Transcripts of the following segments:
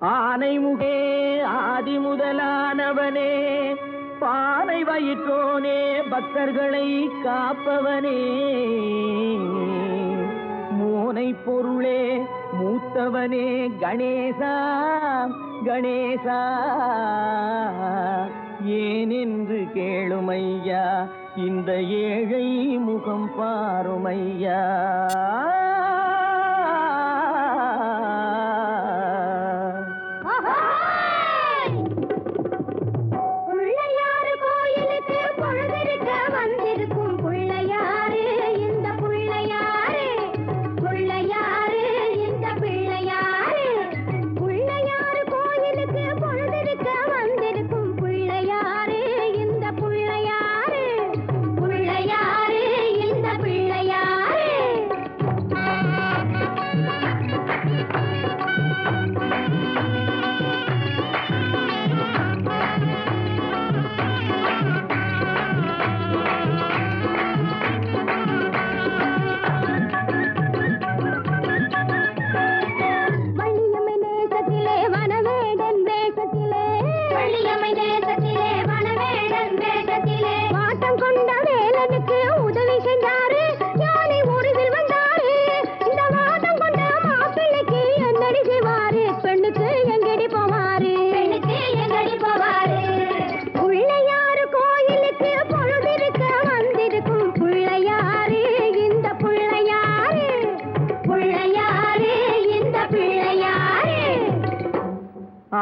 ஆனைமுகே ஆதி முதலானவனே பானை வயிற்றோனே பக்தர்களை காப்பவனே. மூனை பொருளே மூத்தவனே கணேசா கணேசா. ஏனென்று கேளுமையா இந்த ஏழை முகம் பாருமையா.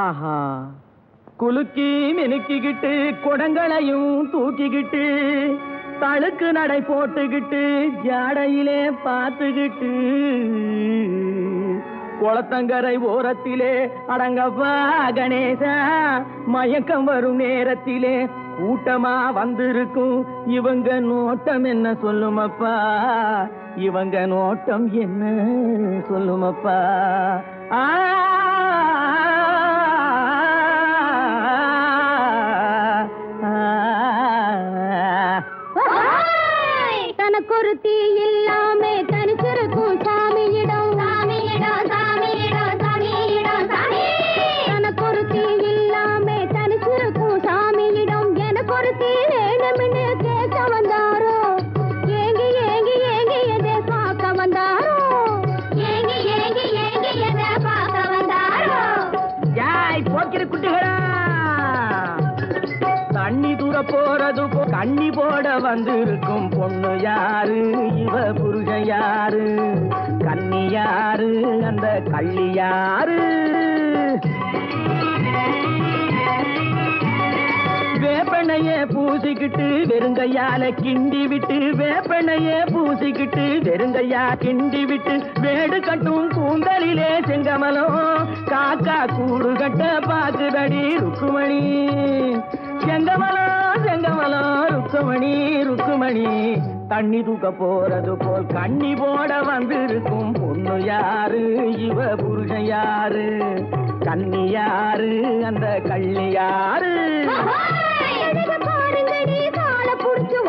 ஆஹா. குலுக்கி மினுக்கிக்கிட்டு குடங்களையும் தூக்கிக்கிட்டு தழுக்கு நடை போட்டுக்கிட்டு ஜாடையிலே பார்த்துக்கிட்டு குளத்தங்கரை ஓரத்திலே அடங்கப்பா கணேசா. மயக்கம் வரும் நேரத்திலே கூட்டமா வந்திருக்கும். இவங்க நோட்டம் என்ன சொல்லுமப்பா? இவங்க நோட்டம் என்ன சொல்லுமப்பா? ஆ தனக்கு ஒரு தீ இல்லாம தனிச்சிருக்கும் சாமியிடம். சாமியிடம் சாமியிடம் சாமியிடம் சாமி. தனக்கு ஒரு தீ இல்லாம தனிச்சிருக்கும் சாமியிடம். எனக்கு ஒரு தீ வேணும்னு கேட்க வந்தாரோ? ஏங்கி ஏங்கி ஏங்கி எதை பார்க்க வந்தாரோ? ஏங்கி ஏங்கி ஏங்கி எதை பார்க்க வந்தாரோ? யாய் போக்கிற குட்டிகளா. தண்ணி தூர போறது கண்ணி போட வந்திருக்கும் பொண்ணு யாரு? இவ புருஷன் யாரு? கண்ணி யாரு? அந்த கள்ளி யாரு? வேப்பெண்ணைய பூசிக்கிட்டு வெறுங்கையால கிண்டி விட்டு வேப்பெண்ணைய பூசிக்கிட்டு வெறுங்கையா கிண்டி விட்டு வேடு கட்டும் கூந்தலிலே செங்கமலம் காக்கா கூடு கட்ட பாக்குதடி ருக்குமணி. ருக்குமணி தண்ணி தூக்க போறது போல் கண்ணி போட வந்திருக்கும் பொண்ணு யாரு? இவ புருஷன் யாரு? கன்னி யாரு? அந்த கள்ளி யாரு? அழக பாருங்கடி கால புடிச்சு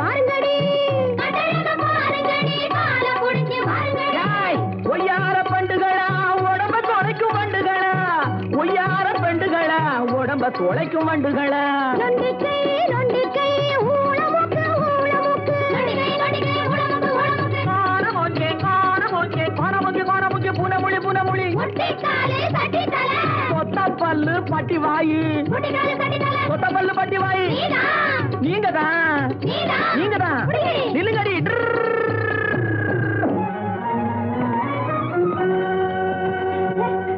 சட்டித்தலை. சொத்த பல்லு பட்டி வாயி. சொத்த பல்லு பட்டி வாயி. நீங்க தான்